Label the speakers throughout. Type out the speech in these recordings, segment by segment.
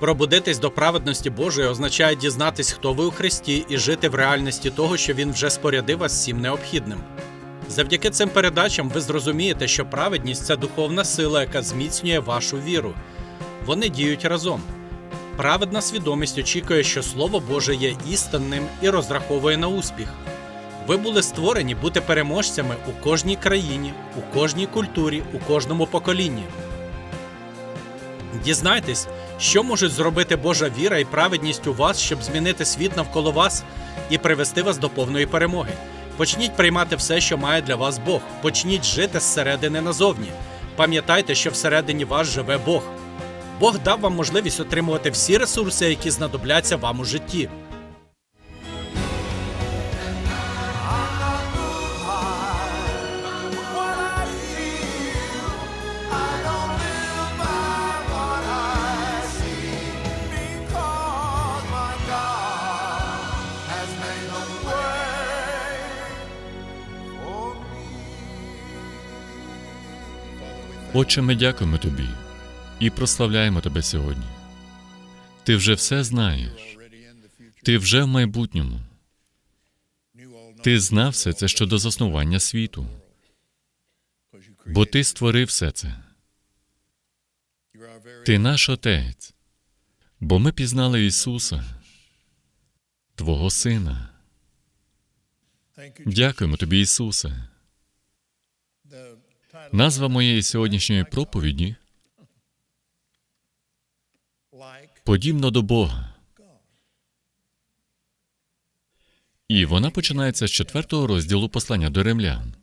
Speaker 1: Пробудитись до праведності Божої означає дізнатись, хто ви у Христі, і жити в реальності того, що Він вже спорядив вас всім необхідним. Завдяки цим передачам ви зрозумієте, що праведність це духовна сила, яка зміцнює вашу віру. Вони діють разом. Праведна свідомість очікує, що Слово Боже є істинним і розраховує на успіх. Ви були створені бути переможцями у кожній країні, у кожній культурі, у кожному поколінні. Дізнайтесь, що можуть зробити Божа віра і праведність у вас, щоб змінити світ навколо вас і привести вас до повної перемоги. Почніть приймати все, що має для вас Бог. Почніть жити зсередини назовні. Пам'ятайте, що всередині вас живе Бог. Бог дав вам можливість отримувати всі ресурси, які знадобляться вам у житті.
Speaker 2: Отче, ми дякуємо тобі і прославляємо тебе сьогодні. Ти вже все знаєш. Ти вже в майбутньому. Ти знав все це щодо заснування світу, бо ти створив все це. Ти наш Отець, бо ми пізнали Ісуса, Твого Сина. Дякуємо тобі, Ісусе. Назва моєї сьогоднішньої проповіді подібно до Бога. І вона починається з четвертого розділу послання до римлян.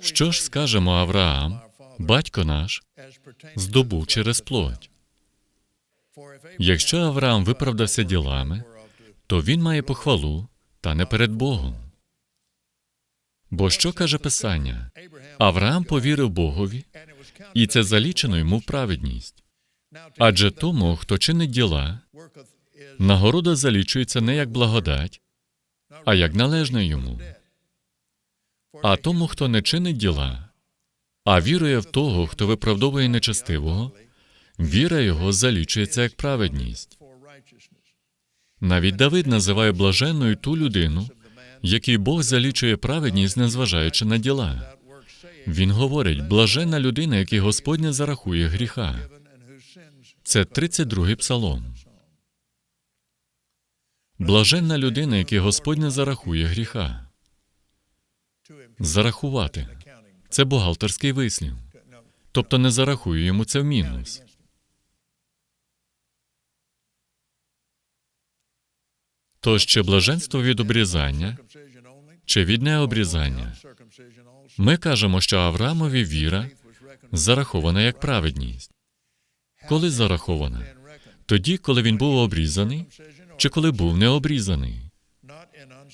Speaker 2: Що ж скажемо Авраам, батько наш, здобув через плоть? Якщо Авраам виправдався ділами, то він має похвалу, та не перед Богом. Бо що каже Писання? Авраам повірив Богові, і це залічено йому в праведність. Адже тому, хто чинить діла, нагорода залічується не як благодать, а як належне йому. А тому, хто не чинить діла, а вірує в того, хто виправдовує нечестивого, віра його залічується як праведність. Навіть Давид називає блаженною ту людину, якій Бог залічує праведність, незважаючи на діла. Він говорить: блаженна людина, якій Господь не зарахує гріха. Це 32-й псалом. Блаженна людина, якій Господь не зарахує гріха. Зарахувати це бухгалтерський вислів. Тобто не зарахує йому це в мінус. То ще блаженство від обрізання чи від необрізання. Ми кажемо, що Авраамові віра зарахована як праведність. Коли зарахована? Тоді, коли він був обрізаний, чи коли був необрізаний?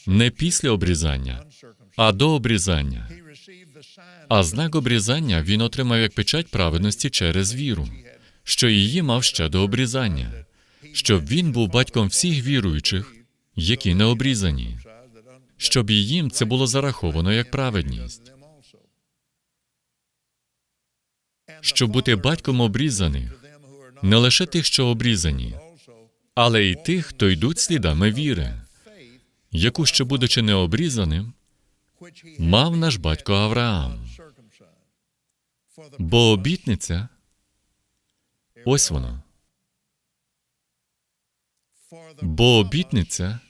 Speaker 2: Не після обрізання, а до обрізання. А знак обрізання він отримав як печать праведності через віру, що її мав ще до обрізання, щоб він був батьком всіх віруючих, які не обрізані, щоб і їм це було зараховано як праведність. Щоб бути батьком обрізаних, не лише тих, що обрізані, але й тих, хто йдуть слідами віри, яку ще будучи необрізаним, мав наш батько Авраам. Бо обітниця ось воно. Бо обітниця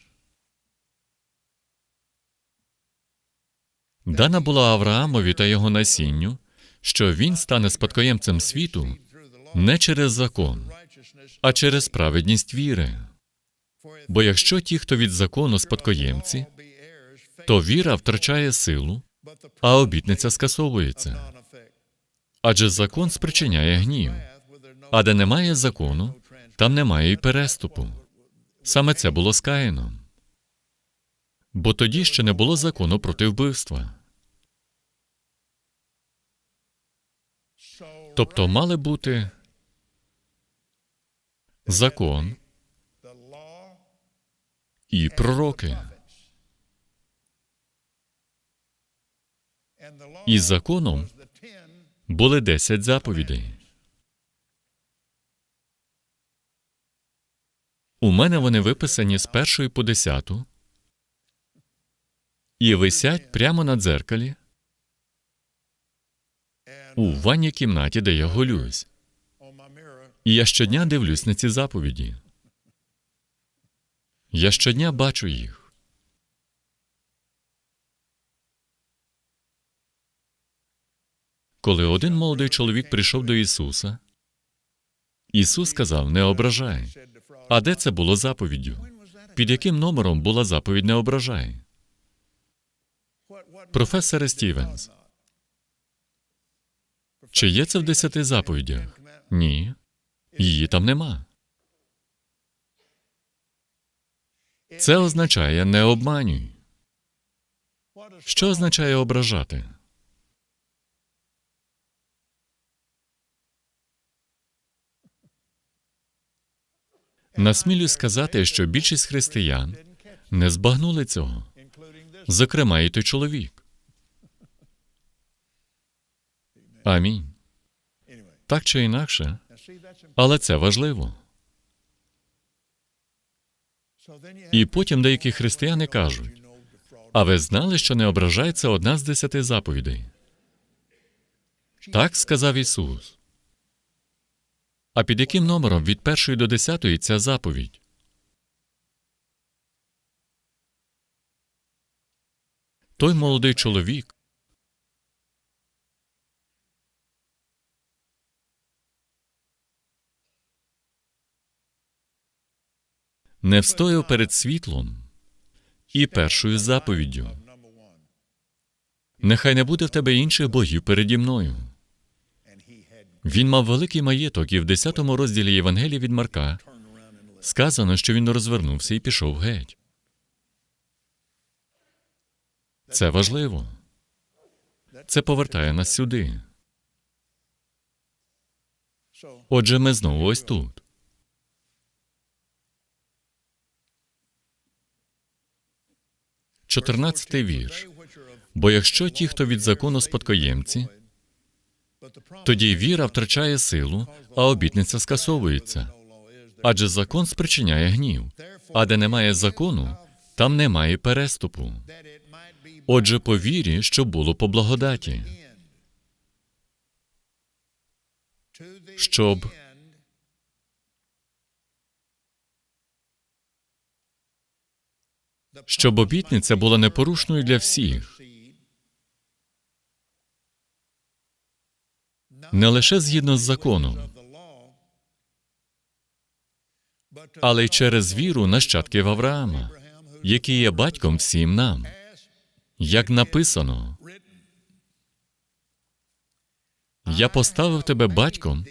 Speaker 2: дана була Авраамові та його насінню, що він стане спадкоємцем світу не через закон, а через праведність віри. Бо якщо ті, хто від закону спадкоємці, то віра втрачає силу, а обітниця скасовується. Адже закон спричиняє гнів. А де немає закону, там немає й переступу. Саме це було з Каїном. Бо тоді ще не було закону проти вбивства. Тобто мали бути закон і пророки. І законом були десять заповідей. У мене вони виписані з першої по десяту і висять прямо на дзеркалі у ванній кімнаті, де я голюсь. І я щодня дивлюсь на ці заповіді. Я щодня бачу їх. Коли один молодий чоловік прийшов до Ісуса, Ісус сказав: Не ображай. А де це було заповіддю? Під яким номером була заповідь не ображай? Професоре Стівенс, чи є це в десяти заповідях? Ні. Її там нема. Це означає не обманюй. Що означає ображати? Насмілюсь сказати, що більшість християн не збагнули цього, зокрема, і той чоловік. Амінь. Так чи інакше, але це важливо. І потім деякі християни кажуть: а ви знали, що не ображається одна з десяти заповідей? Так сказав Ісус. А під яким номером від першої до десятої ця заповідь? Той молодий чоловік не встояв перед світлом і першою заповіддю. Нехай не буде в тебе інших богів переді мною. Він мав великий маєток, і в 10 розділі Євангелія від Марка сказано, що він розвернувся і пішов геть. Це важливо. Це повертає нас сюди. Отже, ми знову ось тут. Чотирнадцятий вірш. Бо якщо ті, хто від закону спадкоємці, тоді віра втрачає силу, а обітниця скасовується. Адже закон спричиняє гнів. А де немає закону, там немає переступу. Отже, по вірі, що було по благодаті, щоб щоб обітниця була непорушною для всіх, не лише згідно з законом, але й через віру нащадків Авраама, який є батьком всім нам, як написано. Я поставив тебе батьком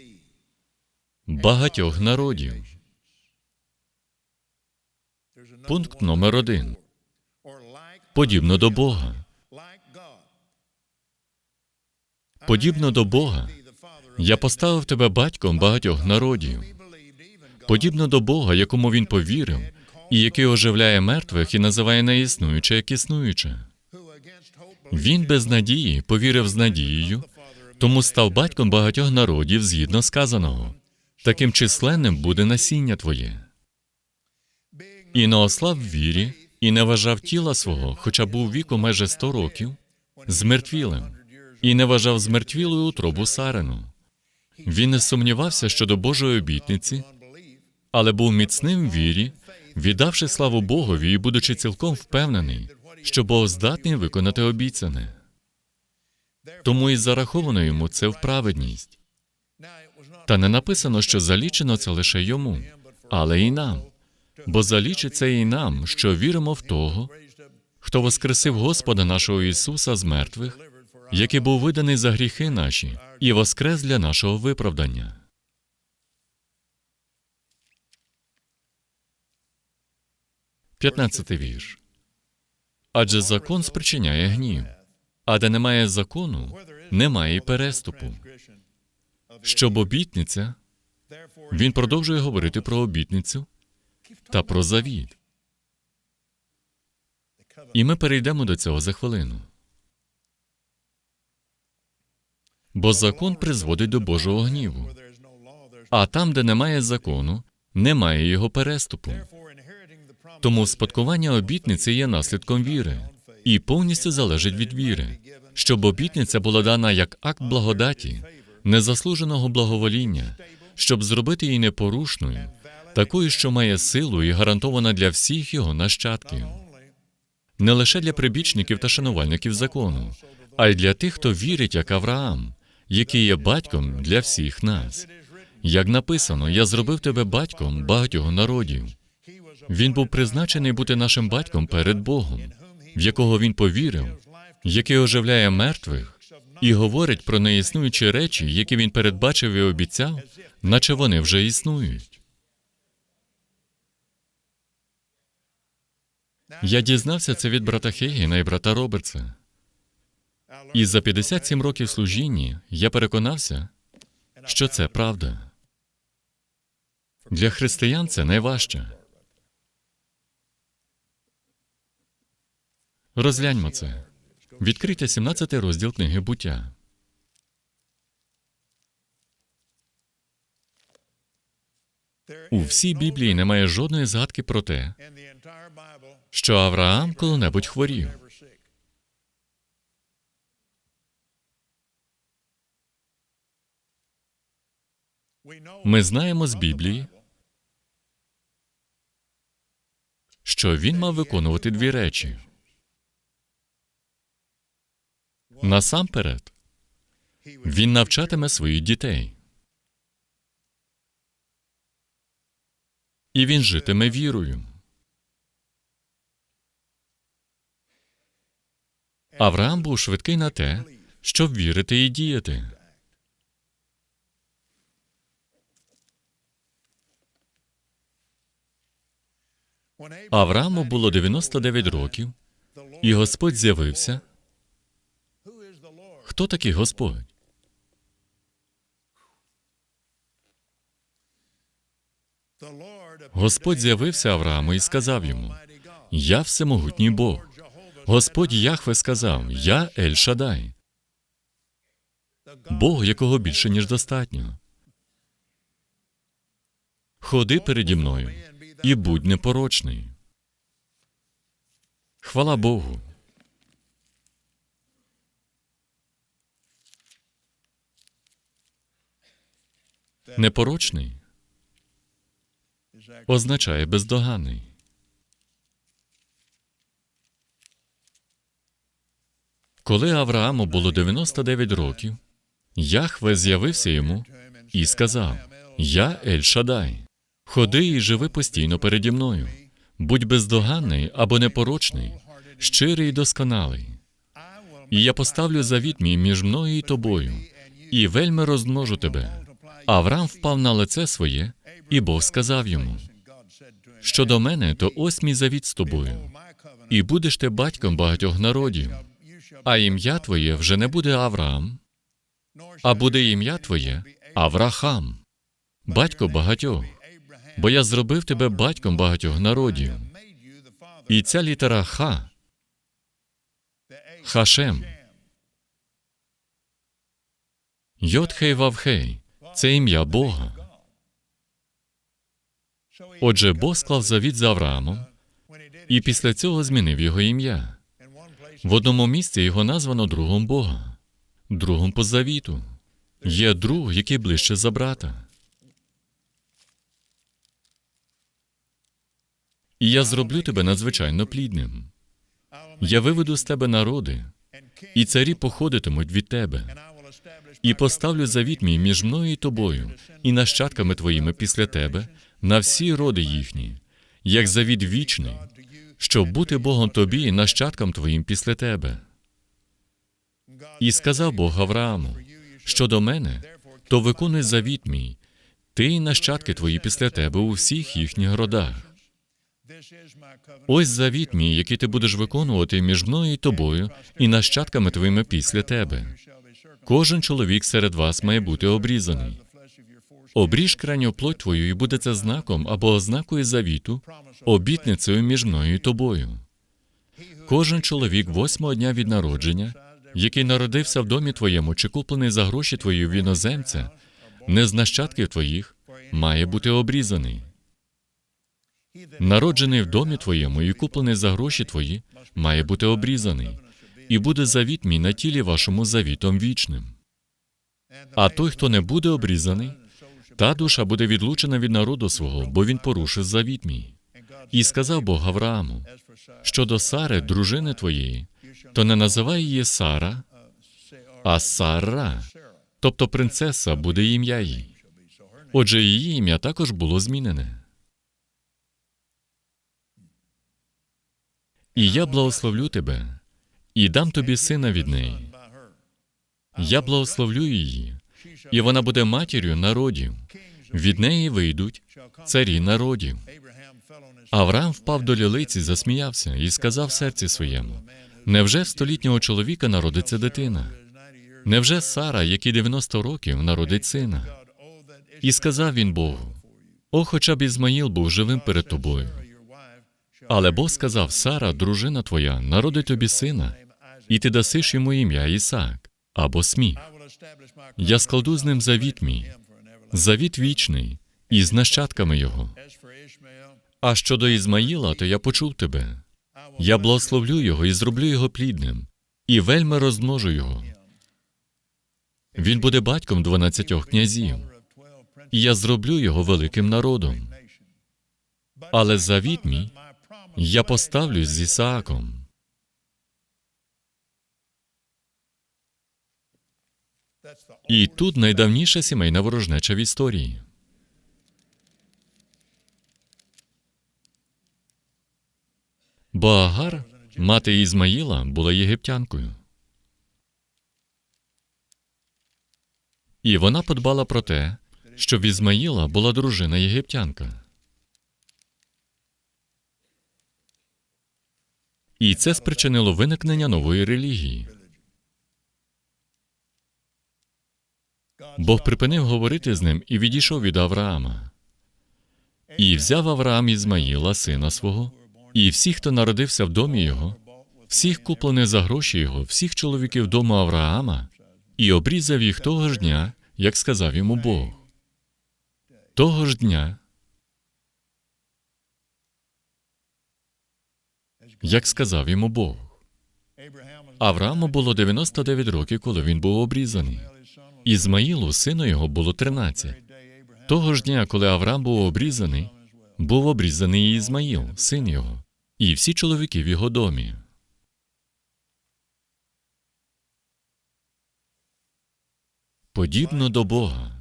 Speaker 2: багатьох народів. Пункт номер один. Подібно до Бога. Подібно до Бога. Я поставив тебе батьком багатьох народів. Подібно до Бога, якому він повірив, і який оживляє мертвих і називає неіснуюче як існуюче. Він без надії повірив з надією, тому став батьком багатьох народів згідно сказаного. Таким численним буде насіння твоє. І не ослав вірі, і не вважав тіла свого, хоча був віку майже сто років, змертвілим, і не вважав змертвілою утробу Сарену. Він не сумнівався щодо Божої обітниці, але був міцним в вірі, віддавши славу Богові і будучи цілком впевнений, що Бог здатний виконати обіцяне. Тому і зараховано йому це в праведність. Та не написано, що залічено це лише йому, але і нам. Бо залічиться і нам, що віримо в того, хто воскресив Господа нашого Ісуса з мертвих, який був виданий за гріхи наші, і воскрес для нашого виправдання. П'ятнадцятий вірш. Адже закон спричиняє гнів, а де немає закону, немає й переступу. Щоб обітниця, він продовжує говорити про обітницю та про завіт. І ми перейдемо до цього за хвилину. Бо закон призводить до Божого гніву. А там, де немає закону, немає його переступу. Тому спадкування обітниці є наслідком віри і повністю залежить від віри, щоб обітниця була дана як акт благодаті, незаслуженого благовоління, щоб зробити її непорушною, такою, що має силу і гарантована для всіх його нащадків, не лише для прибічників та шанувальників закону, а й для тих, хто вірить, як Авраам, який є батьком для всіх нас. Як написано, я зробив тебе батьком багатьох народів. Він був призначений бути нашим батьком перед Богом, в якого він повірив, який оживляє мертвих і говорить про неіснуючі речі, які він передбачив і обіцяв, наче вони вже існують. Я дізнався це від брата Хейгена і брата Робертса. І за 57 років служіння я переконався, що це правда. Для християн це найважче. Розгляньмо це. Відкрийте 17 розділ книги буття. У всій Біблії немає жодної згадки про те, що Авраам коли-небудь хворів. Ми знаємо з Біблії, що він мав виконувати дві речі. Насамперед, він навчатиме своїх дітей. І він житиме вірою. Авраам був швидкий на те, щоб вірити і діяти. Аврааму було 99 років, і Господь з'явився. Хто такий Господь? Господь з'явився Аврааму і сказав йому: Я всемогутній Бог. Господь Яхве сказав: Я Ель Шадай, Бог, якого більше, ніж достатньо. Ходи переді мною і будь непорочний. Хвала Богу. Непорочний означає бездоганний. Коли Аврааму було 99 років, Яхве з'явився йому і сказав: Я Ель Шадай, ходи і живи постійно переді мною. Будь бездоганний або непорочний, щирий і досконалий. І я поставлю завіт мій між мною і тобою, і вельми розмножу тебе. Авраам впав на лице своє, і Бог сказав йому: Щодо мене, то ось мій завіт з тобою, і будеш ти батьком багатьох народів, а ім'я твоє вже не буде Авраам, а буде ім'я твоє Аврахам, батько багатьох, бо я зробив тебе батьком багатьох народів. І ця літера Ха Хашем. Йодхей Вавхей це ім'я Бога. Отже, Бог склав завіт з Авраамом і після цього змінив його ім'я. В одному місці його названо другом Бога, другом по завіту. Є друг, який ближче за брата. І я зроблю тебе надзвичайно плідним. Я виведу з тебе народи, і царі походитимуть від тебе. І поставлю завіт мій між мною і тобою, і нащадками твоїми після тебе на всі роди їхні, як завіт вічний, щоб бути Богом тобі і нащадкам твоїм після тебе. І сказав Бог Аврааму: щодо мене, то виконуй завіт мій, ти і нащадки твої після тебе у всіх їхніх родах. Ось завіт мій, який ти будеш виконувати між мною і тобою, і нащадками твоїми після тебе. Кожен чоловік серед вас має бути обрізаний. Обріж крайню плоть твою, і буде це знаком або ознакою завіту, обітницею між мною і тобою. Кожен чоловік восьмого дня від народження який народився в домі твоєму чи куплений за гроші твої в іноземця, не з нащадків твоїх, має бути обрізаний. Народжений в домі твоєму і куплений за гроші твої, має бути обрізаний, і буде завіт мій на тілі вашому завітом вічним. А той, хто не буде обрізаний, та душа буде відлучена від народу свого, бо він порушив завіт мій. І сказав Бог Аврааму: щодо Сари, дружини твоєї, то не називай її Сара, а Сара, тобто принцеса буде ім'я їй. Отже, її ім'я також було змінене. І я благословлю тебе, і дам тобі сина від неї. Я благословлю її, і вона буде матір'ю народів. Від неї вийдуть царі народів. Авраам впав до лілиці, засміявся і сказав серці своєму: Невже столітнього чоловіка народиться дитина? Невже Сара, який 90 років, народить сина? І сказав він Богу: О, хоча б Ізмаїл був живим перед тобою. Але Бог сказав: Сара, дружина твоя, народить тобі сина, і ти дасиш йому ім'я Ісаак або Сміх. Я складу з ним завіт мій, завіт вічний, і з нащадками його. А щодо Ізмаїла, то я почув тебе. Я благословлю його і зроблю його плідним, і вельми розмножу його. Він буде батьком дванадцятьох князів, і я зроблю його великим народом. Але завіт мій я поставлю з Ісааком. І тут найдавніша сімейна ворожнеча в історії. Боагар, мати Ізмаїла, була єгиптянкою. І вона подбала про те, що в Ізмаїла була дружина єгиптянка. І це спричинило виникнення нової релігії. Бог припинив говорити з ним і відійшов від Авраама. І взяв Авраам Ізмаїла, сина свого, і всіх, хто народився в домі його, всіх куплених за гроші його, всіх чоловіків дому Авраама, і обрізав їх того ж дня, як сказав йому Бог. Того ж дня, як сказав йому Бог. Аврааму було 99 років, коли він був обрізаний. Ізмаїлу, сину його, було 13. Того ж дня, коли Авраам був обрізаний, був обрізаний і Ізмаїл, син його, і всі чоловіки в його домі. Подібно до Бога.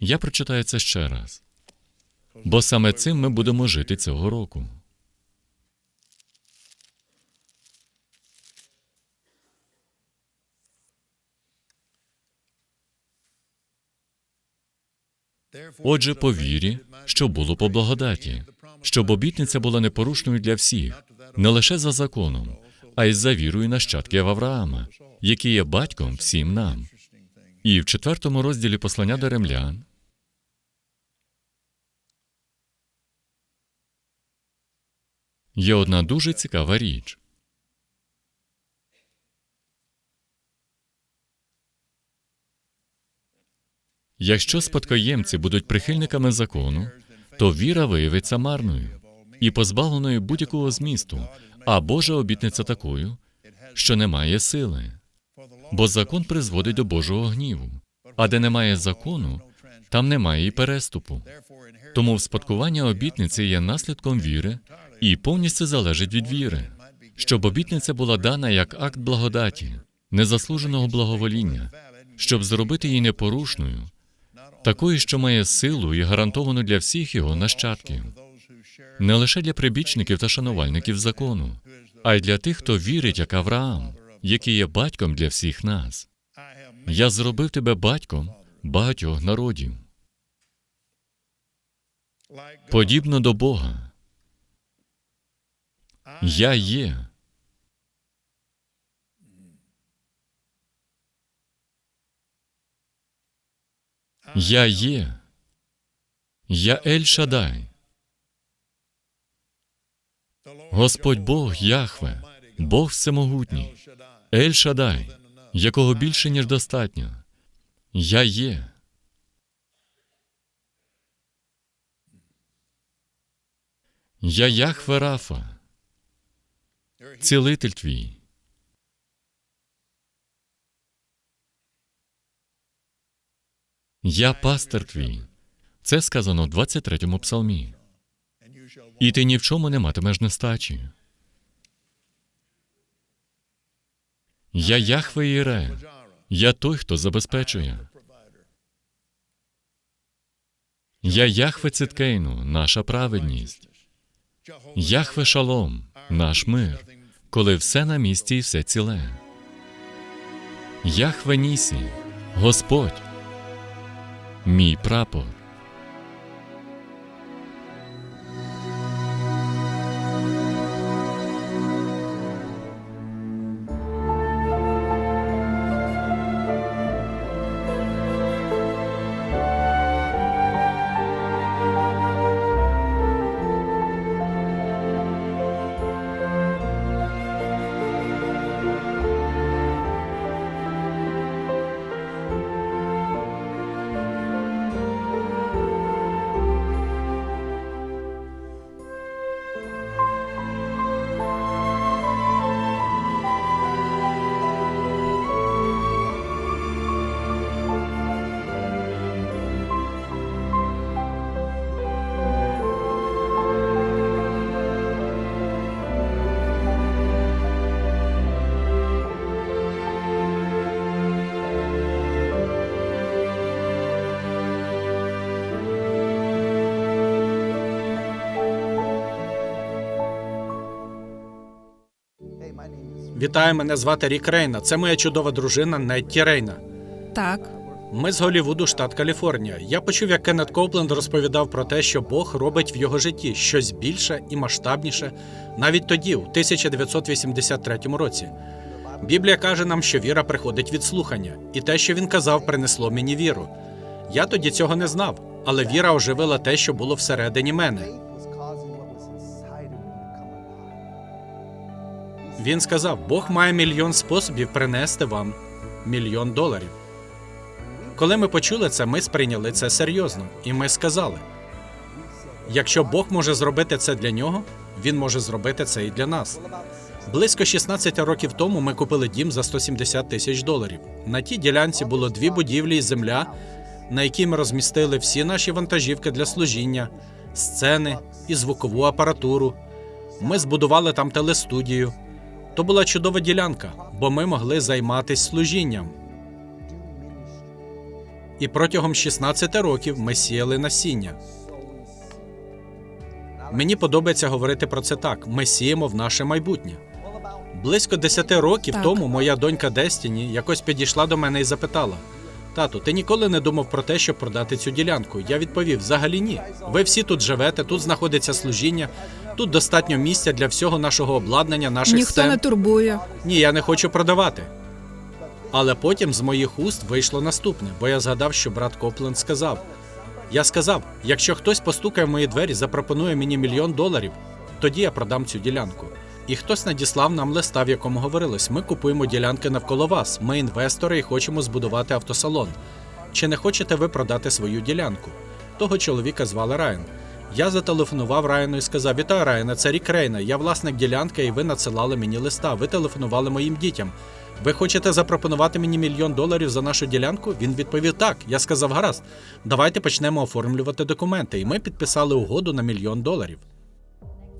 Speaker 2: Я прочитаю це ще раз. Бо саме цим ми будемо жити цього року. Отже, по вірі, що було по благодаті, щоб обітниця була непорушною для всіх, не лише за законом, а й за вірою нащадків Авраама, який є батьком всім нам. І в четвертому розділі послання до римлян є одна дуже цікава річ. Якщо спадкоємці будуть прихильниками закону, то віра виявиться марною і позбавленою будь-якого змісту, а Божа обітниця такою, що не має сили. Бо закон призводить до Божого гніву, а де немає закону, там немає і переступу. Тому вспадкування обітниці є наслідком віри і повністю залежить від віри, щоб обітниця була дана як акт благодаті, незаслуженого благовоління, щоб зробити її непорушною, такою, що має силу і гарантовану для всіх його нащадків, не лише для прибічників та шанувальників закону, а й для тих, хто вірить, як Авраам, який є батьком для всіх нас. Я зробив тебе батьком багатьох народів. Подібно до Бога. Я є. Я є. Я Ель Шадай. Господь Бог Яхве, Бог всемогутній, Ель Шадай, якого більше, ніж достатньо. Я є. Я Яхве Рафа, цілитель твій. Я пастир твій. Це сказано в 23-му псалмі. І ти ні в чому не матимеш нестачі. Я Яхве Іре, я той, хто забезпечує. Я Яхве Циткейну, наша праведність. Яхве Шалом, наш мир, коли все на місці і все ціле. Яхве Нісі, Господь, мій прапор.
Speaker 1: Вітаю, мене звати Рік Рейна. Це моя чудова дружина Нетті Рейна.
Speaker 3: Так,
Speaker 1: Ми з Голівуду, штат Каліфорнія. Я почув, як Кеннет Копленд розповідав про те, що Бог робить в його житті щось більше і масштабніше, навіть тоді, у 1983 році. Біблія каже нам, що віра приходить від слухання, і те, що він казав, принесло мені віру. Я тоді цього не знав, але віра оживила те, що було всередині мене. Він сказав: Бог має мільйон способів принести вам мільйон доларів. Коли ми почули це, ми сприйняли це серйозно, і ми сказали: якщо Бог може зробити це для нього, він може зробити це і для нас. Близько 16 років тому ми купили дім за 170 тисяч доларів. На тій ділянці було дві будівлі і земля, на якій ми розмістили всі наші вантажівки для служіння, сцени і звукову апаратуру. Ми збудували там телестудію. То була чудова ділянка, бо ми могли займатися служінням. І протягом 16 років ми сіяли насіння. Мені подобається говорити про це так: ми сіємо в наше майбутнє. Близько 10 років
Speaker 3: Так.
Speaker 1: тому моя донька Дестіні якось підійшла до мене і запитала: Тату, ти ніколи не думав про те, щоб продати цю ділянку? Я відповів: взагалі ні. Ви всі тут живете, тут знаходиться служіння, тут достатньо місця для всього нашого обладнання, наших
Speaker 3: ніхто
Speaker 1: сцен.
Speaker 3: не турбує.
Speaker 1: Ні, я не хочу продавати. Але потім з моїх уст вийшло наступне, бо я згадав, що брат Копленд сказав. Я сказав: якщо хтось постукає в мої двері, запропонує мені мільйон доларів, тоді я продам цю ділянку. І хтось надіслав нам листа, в якому говорилось: ми купуємо ділянки навколо вас. Ми інвестори і хочемо збудувати автосалон. Чи не хочете ви продати свою ділянку? Того чоловіка звали Райан. Я зателефонував Райану і сказав: Вітаю, Райане, це Рік Рейна. Я власник ділянки, і ви надсилали мені листа. Ви телефонували моїм дітям. Ви хочете запропонувати мені мільйон доларів за нашу ділянку? Він відповів так. Я сказав: гаразд, давайте почнемо оформлювати документи. І ми підписали угоду на мільйон доларів.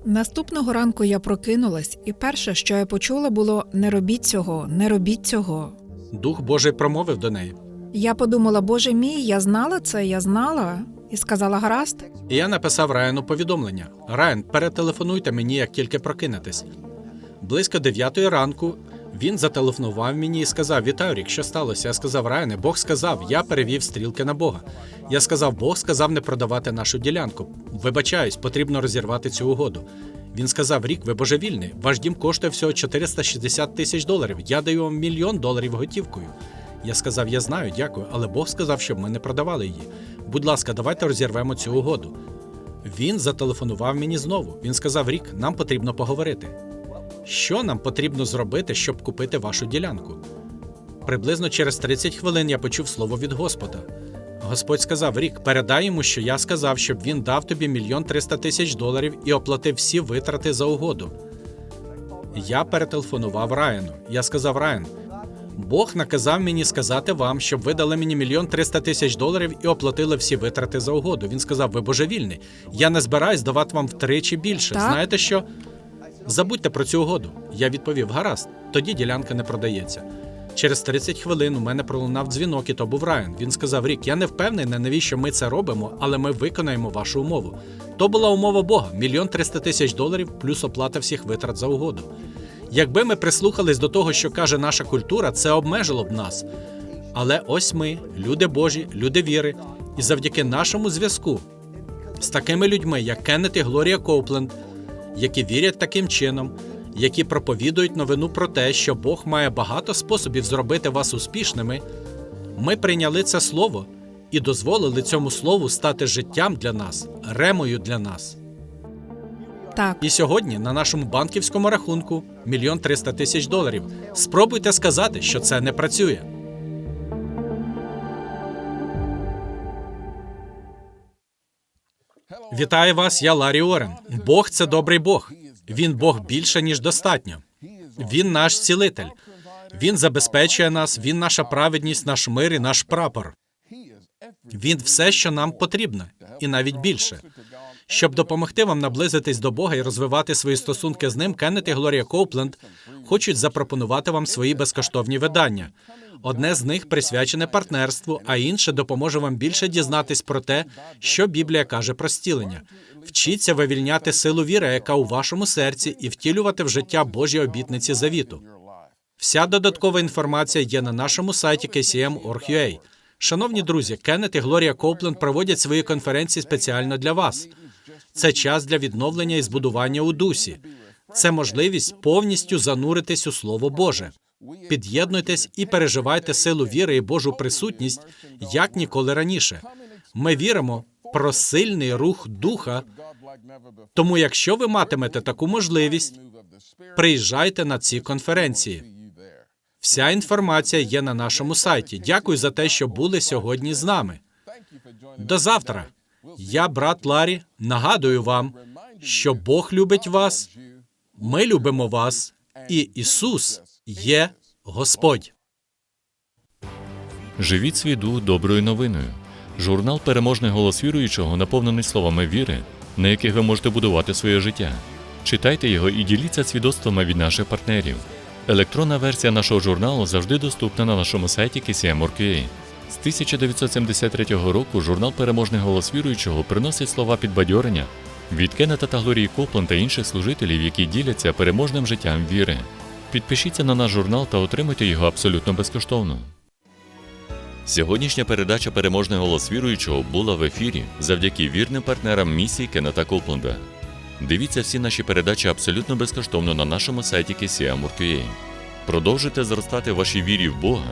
Speaker 3: Наступного ранку я прокинулась, і перше, що я почула, було не робіть цього, не робіть цього.
Speaker 1: Дух Божий промовив до неї.
Speaker 3: Я подумала, Боже мій, я знала це, я знала, і сказала гаразд.
Speaker 1: І я написав Райану повідомлення: Райан, перетелефонуйте мені, як тільки прокинетесь. Близько дев'ятої ранку він зателефонував мені і сказав: Вітаю, Рік, що сталося? Я сказав, Райане, Бог сказав, я перевів стрілки на Бога. Я сказав, Бог сказав не продавати нашу ділянку. Вибачаюсь, потрібно розірвати цю угоду. Він сказав: Рік, ви божевільний. Ваш дім коштує всього 460 тисяч доларів. Я даю вам мільйон доларів готівкою. Я сказав, я знаю, дякую, але Бог сказав, щоб ми не продавали її. Будь ласка, давайте розірвемо цю угоду. Він зателефонував мені знову. Він сказав: Рік, нам потрібно поговорити. Що нам потрібно зробити, щоб купити вашу ділянку? Приблизно через 30 хвилин я почув слово від Господа. Господь сказав: Рік, передай йому, що я сказав, щоб він дав тобі мільйон триста тисяч доларів і оплатив всі витрати за угоду. Я перетелефонував Райану. Я сказав Райан, Бог наказав мені сказати вам, щоб ви дали мені мільйон триста тисяч доларів і оплатили всі витрати за угоду. Він сказав: ви божевільний. Я не збираюсь давати вам втричі більше.
Speaker 3: Так.
Speaker 1: Знаєте що? Забудьте про цю угоду. Я відповів: гаразд, тоді ділянка не продається. Через 30 хвилин у мене пролунав дзвінок, і то був Райан. Він сказав: Рік, я не впевнений, навіщо ми це робимо, але ми виконаємо вашу умову. То була умова Бога: мільйон триста тисяч доларів плюс оплата всіх витрат за угоду. Якби ми прислухались до того, що каже наша культура, це обмежило б нас. Але ось ми, люди Божі, люди віри, і завдяки нашому зв'язку з такими людьми, як Кеннет і Глорія Коупленд, які вірять таким чином, які проповідують новину про те, що Бог має багато способів зробити вас успішними, ми прийняли це слово і дозволили цьому слову стати життям для нас, ремою для нас.
Speaker 3: Так,
Speaker 1: І сьогодні на нашому банківському рахунку мільйон триста тисяч доларів. Спробуйте сказати, що це не працює. Вітаю вас, я Ларі Орен. Бог це добрий Бог. Він Бог більше, ніж достатньо. Він наш цілитель. Він забезпечує нас, він наша праведність, наш мир і наш прапор. Він все, що нам потрібно, і навіть більше. Щоб допомогти вам наблизитись до Бога і розвивати свої стосунки з ним, Кеннет і Глорія Коупленд хочуть запропонувати вам свої безкоштовні видання. Одне з них присвячене партнерству, а інше допоможе вам більше дізнатись про те, що Біблія каже про стілення. Вчіться вивільняти силу віри, яка у вашому серці, і втілювати в життя Божі обітниці завіту. Вся додаткова інформація є на нашому сайті kcm.org.ua. Шановні друзі, Кеннет і Глорія Коупленд проводять свої конференції спеціально для вас. Це час для відновлення і збудування у дусі. Це можливість повністю зануритись у Слово Боже. Під'єднуйтесь і переживайте силу віри і Божу присутність як ніколи раніше. Ми віримо про сильний рух духа. Тому, якщо ви матимете таку можливість, приїжджайте на ці конференції. Вся інформація є на нашому сайті. Дякую за те, що були сьогодні з нами. До завтра. Я, брат Ларі, нагадую вам, що Бог любить вас, ми любимо вас, і Ісус є Господь.
Speaker 2: Живіть свій дух доброю новиною. Журнал Переможний голос віруючого наповнений словами віри, на яких ви можете будувати своє життя. Читайте його і діліться свідоцтвами від наших партнерів. Електронна версія нашого журналу завжди доступна на нашому сайті KCM.org.ua. З 1973 року журнал Переможний голос віруючого приносить слова підбадьорення від Кеннета та Глорії Коплан та інших служителів, які діляться переможним життям віри. Підпишіться на наш журнал та отримуйте його абсолютно безкоштовно. Сьогоднішня передача Переможний голос віруючого була в ефірі завдяки вірним партнерам місії Кеннета Копленда. Дивіться всі наші передачі абсолютно безкоштовно на нашому сайті KCM.org.ua. Продовжуйте зростати в вашій вірі в Бога